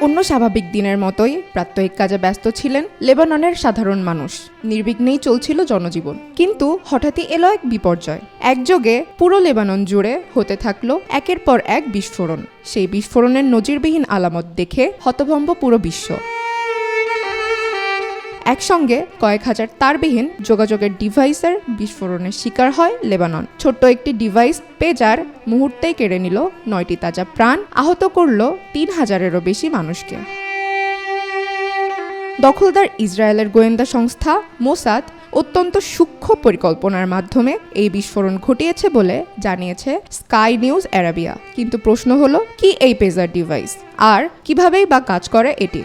অন্য স্বাভাবিক দিনের মতোই প্রাত্যহিক কাজে ব্যস্ত ছিলেন লেবাননের সাধারণ মানুষ। নির্বিঘ্নেই চলছিল জনজীবন। কিন্তু হঠাৎই এলো এক বিপর্যয়। একযোগে পুরো লেবানন জুড়ে হতে থাকল একের পর এক বিস্ফোরণ। সেই বিস্ফোরণের নজিরবিহীন আলামত দেখে হতভম্ব পুরো বিশ্ব। একসঙ্গে কয়েক হাজার তারবিহীন যোগাযোগের ডিভাইসের বিস্ফোরণের শিকার হয় লেবানন। ছোট্ট একটি ডিভাইস পেজার মুহূর্তেই কেড়ে নিল নয়টি তাজা প্রাণ, আহত করল তিন হাজারেরও বেশি মানুষকে। দখলদার ইসরায়েলের গোয়েন্দা সংস্থা মোসাদ অত্যন্ত সূক্ষ্ম পরিকল্পনার মাধ্যমে এই বিস্ফোরণ ঘটিয়েছে বলে জানিয়েছে স্কাই নিউজ অ্যারাবিয়া। কিন্তু প্রশ্ন হলো, কি এই পেজার ডিভাইস? আর কিভাবেই বা কাজ করে এটি?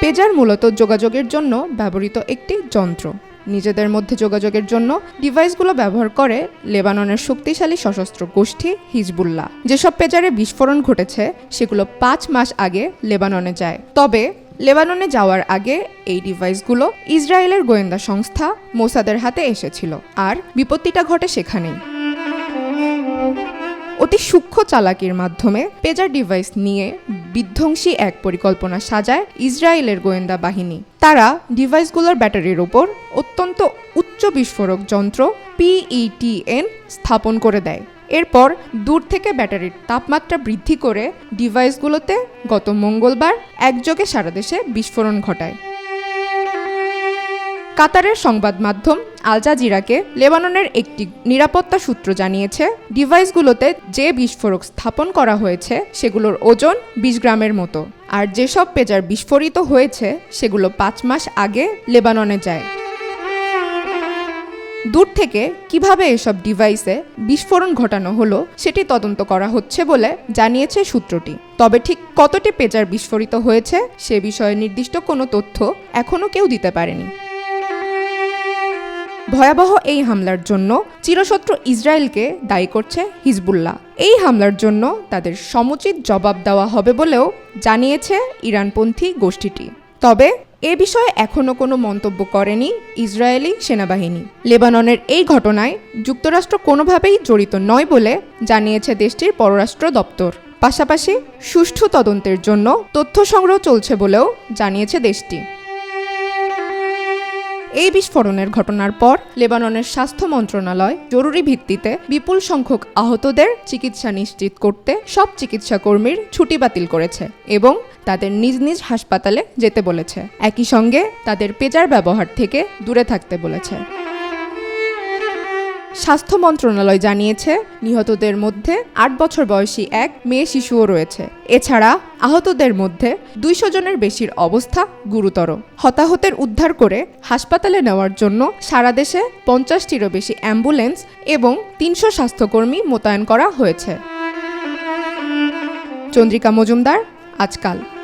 পেজার মূলত যোগাযোগের জন্য ব্যবহৃত একটি যন্ত্র। নিজেদের মধ্যে যোগাযোগের জন্য ডিভাইসগুলো ব্যবহার করে লেবাননের শক্তিশালী সশস্ত্র গোষ্ঠী হিজবুল্লাহ। যেসব পেজারে বিস্ফোরণ ঘটেছে, সেগুলো পাঁচ মাস আগে লেবাননে যায়। তবে লেবাননে যাওয়ার আগে এই ডিভাইসগুলো ইসরায়েলের গোয়েন্দা সংস্থা মোসাদের হাতে এসেছিল। আর বিপত্তিটা ঘটে সেখানেই। অতি সূক্ষ্ম চালাকির মাধ্যমে পেজার ডিভাইস নিয়ে বিধ্বংসী এক পরিকল্পনা সাজায় ইসরায়েলের গোয়েন্দা বাহিনী। তারা ডিভাইসগুলোর ব্যাটারির ওপর অত্যন্ত উচ্চ বিস্ফোরক যন্ত্র পিইটিএন স্থাপন করে দেয়। এরপর দূর থেকে ব্যাটারির তাপমাত্রা বৃদ্ধি করে ডিভাইসগুলোতে গত মঙ্গলবার একযোগে সারা দেশে বিস্ফোরণ ঘটায়। কাতারের সংবাদ মাধ্যম আল জাজিরাকে লেবাননের একটি নিরাপত্তা সূত্র জানিয়েছে, ডিভাইসগুলোতে যে বিস্ফোরক স্থাপন করা হয়েছে সেগুলোর ওজন বিশ গ্রামের মতো। আর যেসব পেজার বিস্ফোরিত হয়েছে সেগুলো পাঁচ মাস আগে লেবাননে যায়। দূর থেকে কীভাবে এসব ডিভাইসে বিস্ফোরণ ঘটানো হলো সেটি তদন্ত করা হচ্ছে বলে জানিয়েছে সূত্রটি। তবে ঠিক কতটি পেজার বিস্ফোরিত হয়েছে সে বিষয়ে নির্দিষ্ট কোনো তথ্য এখনও কেউ দিতে পারেনি। ভয়াবহ এই হামলার জন্য চিরশত্রু ইসরায়েলকে দায়ী করছে হিজবুল্লাহ। এই হামলার জন্য তাদের সমুচিত জবাব দেওয়া হবে বলেও জানিয়েছে ইরানপন্থী গোষ্ঠীটি। তবে এ বিষয়ে এখনও কোনো মন্তব্য করেনি ইসরায়েলি সেনাবাহিনী। লেবাননের এই ঘটনায় যুক্তরাষ্ট্র কোনোভাবেই জড়িত নয় বলে জানিয়েছে দেশটির পররাষ্ট্র দপ্তর। পাশাপাশি সুষ্ঠু তদন্তের জন্য তথ্য সংগ্রহ চলছে বলেও জানিয়েছে দেশটি। এই বিস্ফোরণের ঘটনার পর লেবাননের স্বাস্থ্য মন্ত্রণালয় জরুরি ভিত্তিতে বিপুল সংখ্যক আহতদের চিকিৎসা নিশ্চিত করতে সব চিকিৎসা কর্মীর ছুটি বাতিল করেছে এবং তাদের নিজ নিজ হাসপাতালে যেতে বলেছে। একই সঙ্গে তাদের পেজার ব্যবহার থেকে দূরে থাকতে বলেছে। স্বাস্থ্য মন্ত্রণালয় জানিয়েছে, নিহতদের মধ্যে আট বছর বয়সী এক মেয়ে শিশুও রয়েছে। এছাড়া আহতদের মধ্যে দুইশো জনের বেশির অবস্থা গুরুতর। হতাহতের উদ্ধার করে হাসপাতালে নেওয়ার জন্য সারা দেশে পঞ্চাশটিরও বেশি অ্যাম্বুলেন্স এবং তিনশো স্বাস্থ্যকর্মী মোতায়েন করা হয়েছে। চন্দ্রিকা মজুমদার, আজকাল।